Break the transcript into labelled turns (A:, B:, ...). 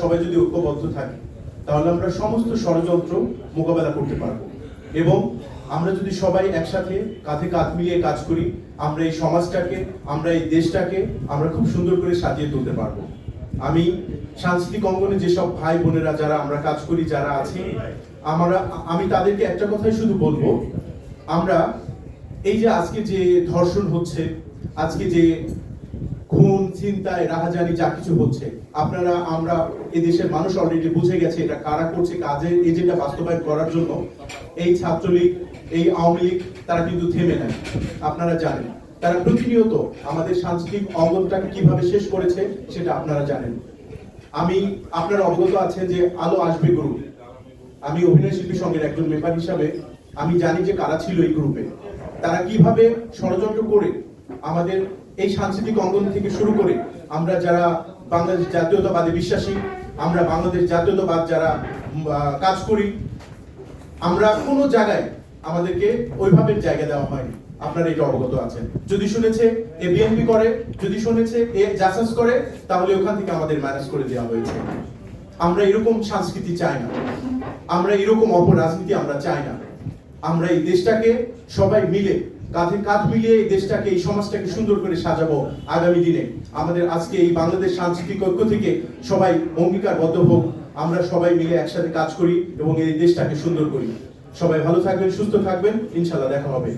A: সবাই যদি ঐক্যবদ্ধ থাকি, তাহলে আমরা সমস্ত ষড়যন্ত্র মোকাবেলা করতে পারব। এবং আমরা যদি সবাই একসাথে কাঁধে কাঁধ মিলিয়ে কাজ করি, আমরা এই সমাজটাকে, আমরা এই দেশটাকে, আমরা খুব সুন্দর করে সাজিয়ে তুলতে পারব। আমি সাংস্কৃতিক অঙ্গনে যেসব ভাই বোনেরা, যারা আমরা কাজ করি, যারা আছে, আমরা, আমি তাদেরকে একটা কথাই শুধু বলব, আমরা এই যে আজকে যে ধর্ষণ হচ্ছে, আজকে যে খুন চিন্তায় রাহাজানি যা কিছু হচ্ছে। আপনারা, আমরা এই দেশের মানুষ অলরেডি বুঝে গেছে এটা কারা করছে কাজের এজেন্ডা বাস্তবায়ন করার জন্য। এই ছাত্রলীগ, এই আওয়ামী লীগ, তারা কিন্তু থেমে নেয় আপনারা জানেন। তারা প্রতিনিয়ত আমাদের সাংস্কৃতিক অঙ্গনটাকে কীভাবে শেষ করেছে, সেটা আপনারা জানেন। আমি, আপনারা অবগত আছেন যে আলো আসবে গ্রুপ আমি অভিনয় শিল্পী সঙ্গের একজন মেম্বার হিসাবে আমি জানি যে কারা ছিল এই গ্রুপে তারা কীভাবে ষড়যন্ত্র করে আমাদের এই সাংস্কৃতিক অঙ্গন থেকে শুরু করে আমরা যারা বাংলাদেশ জাতীয়তাবাদে বিশ্বাসী, আমরা বাংলাদেশ জাতীয়তাবাদ যারা কাজ করি, আমরা কোনো জায়গায় আমাদেরকে ওইভাবে জায়গা দেওয়া হয়নি। আপনারা এটা অবগত আছেন। যদি শুনেছে, এ বিএনপি করে, যদি শুনেছে, এ জাসাস করে, তাহলে ওখান থেকে আমাদের ম্যানেজ করে দেওয়া হয়েছে। আমরা এরকম সংস্কৃতি চাই না। আমরা এরকম অপরাজনীতি আমরা চাই না। আমরা এই দেশটাকে সবাই মিলে কাঁধে কাঁধ মিলিয়ে এই দেশটাকে, এই সমাজটাকে সুন্দর করে সাজাবো আগামী দিনে। আমাদের আজকে এই বাংলাদেশ সাংস্কৃতিক ঐক্য থেকে সবাই অঙ্গীকারবদ্ধ হোক। আমরা সবাই মিলে একসাথে কাজ করি এবং এই দেশটাকে সুন্দর করি। সবাই ভালো থাকবেন, সুস্থ থাকবেন। ইনশাল্লাহ দেখা হবে।